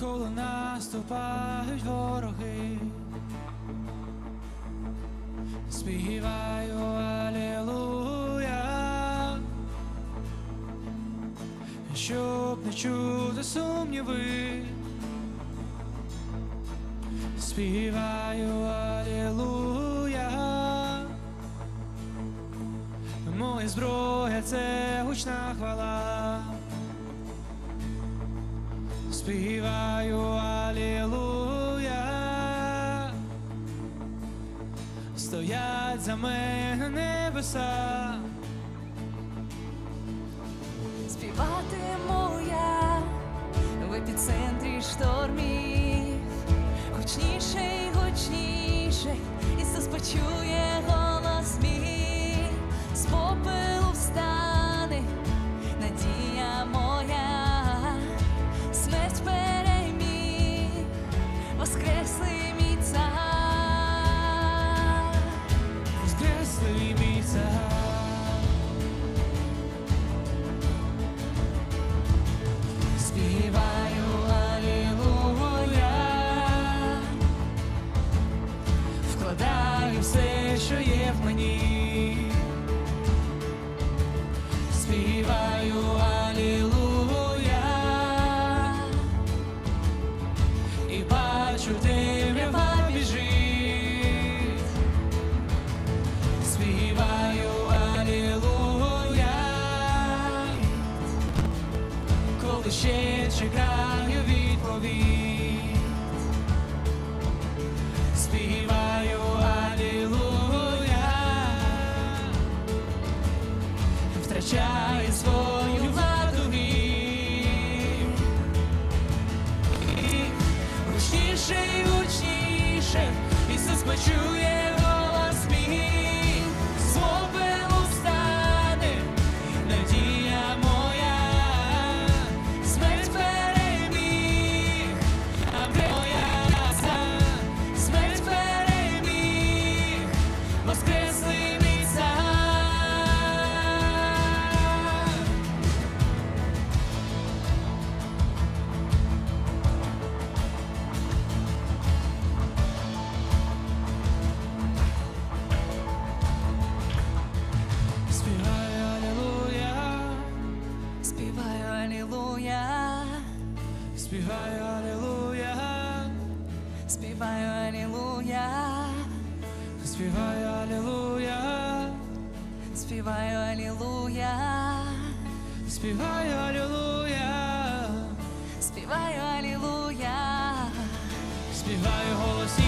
навколо наступають вороги, співаю алілуя, щоб не чути сумніви, співаю алілуя, моя зброя це гучна хвала співаю Алілуя, стоять за мене небеса, співатиму я в епіцентрі штормів, гучніше й, гучніше, Ісус почує. ти ще чекаю відповідь. Співаю алілуя, втрачаю свою владу мір. Гучніше і гучніше, Ісус почує. співаю алілуя, співаю алілуя, співаю голосі.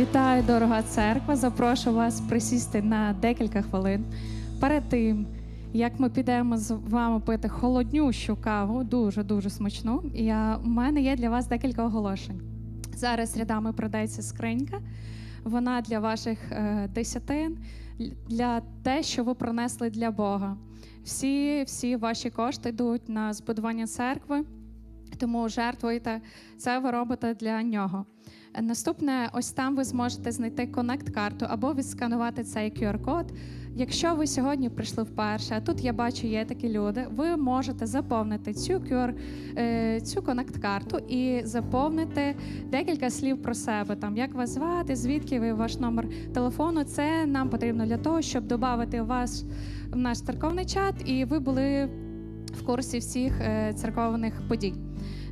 Вітаю, дорога церква. Запрошую вас присісти на декілька хвилин. Перед тим, як ми підемо з вами пити холоднющу каву, дуже дуже смачну. Я, у мене є для вас декілька оголошень. Зараз рядами продається скринька. Вона для ваших е, десятин, для те, що ви принесли для Бога. Всі, всі ваші кошти йдуть на збудування церкви, тому жертвуйте. Це ви робите для нього. Е, Наступне, ось там ви зможете знайти коннект-карту або відсканувати цей QR-код. Якщо ви сьогодні прийшли вперше, а тут я бачу, є такі люди, ви можете заповнити цю QR, е, цю коннект-карту і заповнити декілька слів про себе, там як вас звати, звідки ви ваш номер телефону. Це нам потрібно для того, щоб додати вас в наш церковний чат, і ви були в курсі всіх е, церковних подій.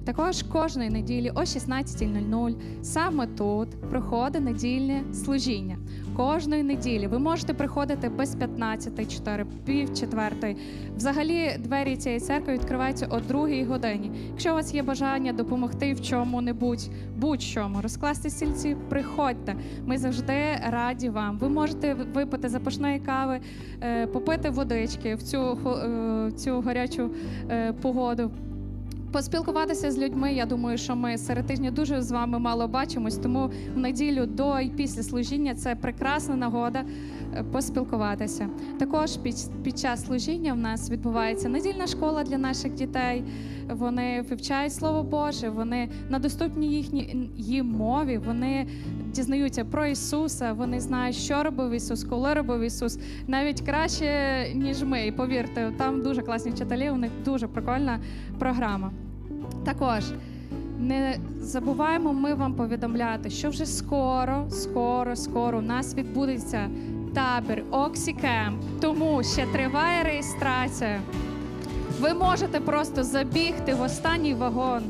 Також кожної неділі о 16.00 саме тут проходить недільне служіння. Кожної неділі ви можете приходити без 15, пів четвертої. Взагалі двері цієї церкви відкриваються о другій годині. Якщо у вас є бажання допомогти в чому-небудь, будь-чому, розкласти стільці, приходьте. Ми завжди раді вам. Ви можете випити запашної кави, е, попити водички в цю, е, цю гарячу е, погоду. Поспілкуватися з людьми. Я думаю, що ми серед тижня дуже з вами мало бачимось, тому в неділю до і після служіння це прекрасна нагода е, поспілкуватися. Також під, під час служіння в нас відбувається недільна школа для наших дітей. Вони вивчають слово Боже, вони на доступній їхній мові. Вони дізнаються про Ісуса. Вони знають, що робив Ісус, коли робив Ісус. Навіть краще ніж ми. І повірте, там дуже класні вчителі. У них дуже прикольна програма. Також не забуваємо ми вам повідомляти, що вже скоро, скоро, скоро у нас відбудеться табір Оксікемп. Тому ще триває реєстрація. Ви можете просто забігти в останній вагон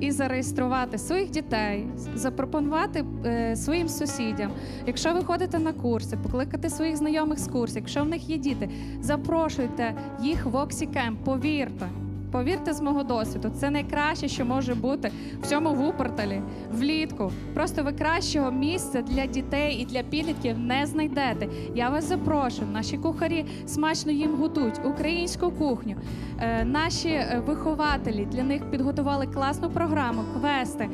і зареєструвати своїх дітей, запропонувати е, своїм сусідям. Якщо ви ходите на курси, покликати своїх знайомих з курсів, якщо в них є діти, запрошуйте їх в Оксікем, Повірте. Повірте з мого досвіду, це найкраще, що може бути в цьому вупорталі влітку. Просто ви кращого місця для дітей і для підлітків не знайдете. Я вас запрошую. Наші кухарі смачно їм готують українську кухню. Е, наші е, вихователі для них підготували класну програму, квести.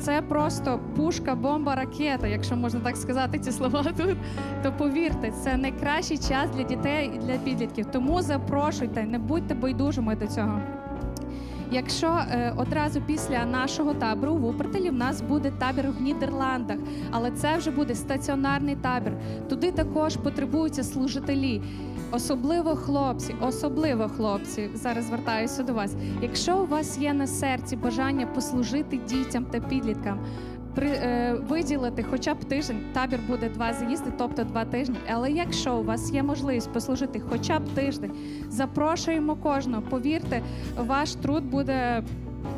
Це просто пушка, бомба, ракета, якщо можна так сказати ці слова тут. То повірте, це найкращий час для дітей і для підлітків. Тому запрошуйте, не будьте байдужими до цього. Якщо е, одразу після нашого табору в Упертелі в нас буде табір в Нідерландах, але це вже буде стаціонарний табір. Туди також потребуються служителі, особливо хлопці, особливо хлопці. Зараз звертаюся до вас. Якщо у вас є на серці бажання послужити дітям та підліткам. Е, виділити хоча б тиждень, табір буде два заїзди, тобто два тижні. Але якщо у вас є можливість послужити хоча б тиждень, запрошуємо кожного. Повірте, ваш труд буде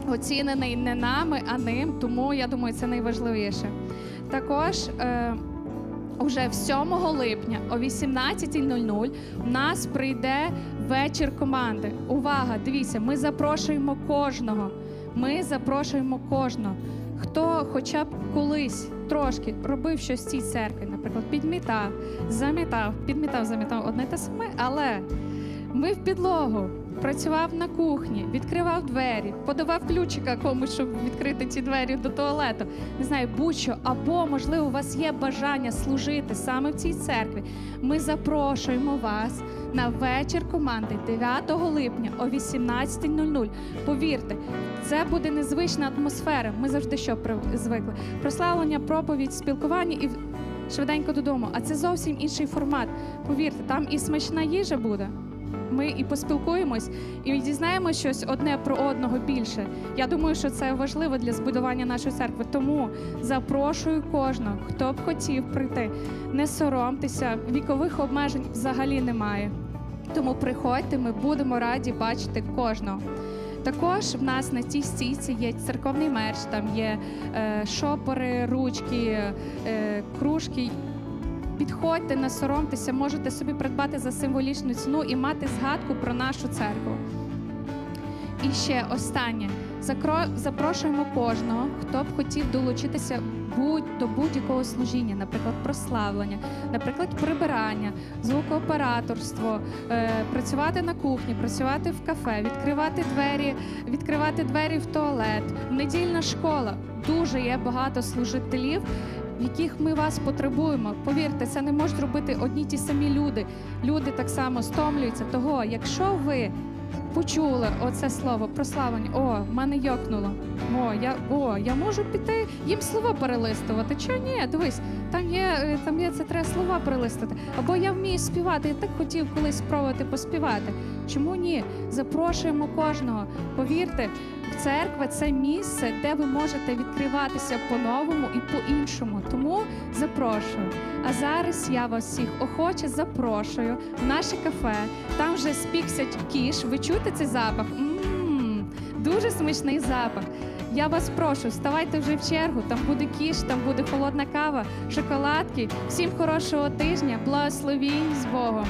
оцінений не нами, а ним. Тому я думаю, це найважливіше. Також. Е, Уже 7 липня о 18.00 в нас прийде вечір команди. Увага! Дивіться, ми запрошуємо кожного. Ми запрошуємо кожного. Хто хоча б колись трошки робив щось в цій церкві, наприклад, підмітав, замітав, підмітав, замітав одне те саме, але мив підлогу, працював на кухні, відкривав двері, подавав ключика комусь, щоб відкрити ці двері до туалету. Не знаю, будь-що, або можливо, у вас є бажання служити саме в цій церкві. Ми запрошуємо вас на вечір команди 9 липня о 18.00. Повірте, це буде незвична атмосфера. Ми завжди що звикли. Прославлення, проповідь, спілкування і швиденько додому. А це зовсім інший формат. Повірте, там і смачна їжа буде. Ми і поспілкуємось, і дізнаємося щось одне про одного більше. Я думаю, що це важливо для збудування нашої церкви. Тому запрошую кожного, хто б хотів прийти. Не соромтеся, вікових обмежень взагалі немає. Тому приходьте, ми будемо раді бачити кожного. Також в нас на цій стійці є церковний мерч, там є е, шопори, ручки, е, кружки. Підходьте, не соромтеся, можете собі придбати за символічну ціну і мати згадку про нашу церкву. І ще останнє. Запрошуємо кожного, хто б хотів долучитися будь до будь-якого служіння, наприклад, прославлення, наприклад, прибирання, звукооператорство, е, працювати на кухні, працювати в кафе, відкривати двері, відкривати двері в туалет, недільна школа. Дуже є багато служителів. В яких ми вас потребуємо. Повірте, це не можуть робити одні ті самі люди. Люди так само стомлюються. Того, якщо ви почули оце слово прославлення, о, в мене йокнуло. О, я о, я можу піти їм слова перелистувати. Чого ні? Дивись, там є, е, там є це треба слова перелистати. Або я вмію співати. Я так хотів колись спробувати поспівати. Чому ні? Запрошуємо кожного. Повірте, церква це місце, де ви можете відкриватися по-новому і по-іншому. Тому запрошую. А зараз я вас всіх охоче запрошую в наше кафе. Там вже спікся кіш. Ви чуєте цей запах? Мм, дуже смачний запах. Я вас прошу, вставайте вже в чергу. Там буде кіш, там буде холодна кава, шоколадки. Всім хорошого тижня, благословінь з Богом.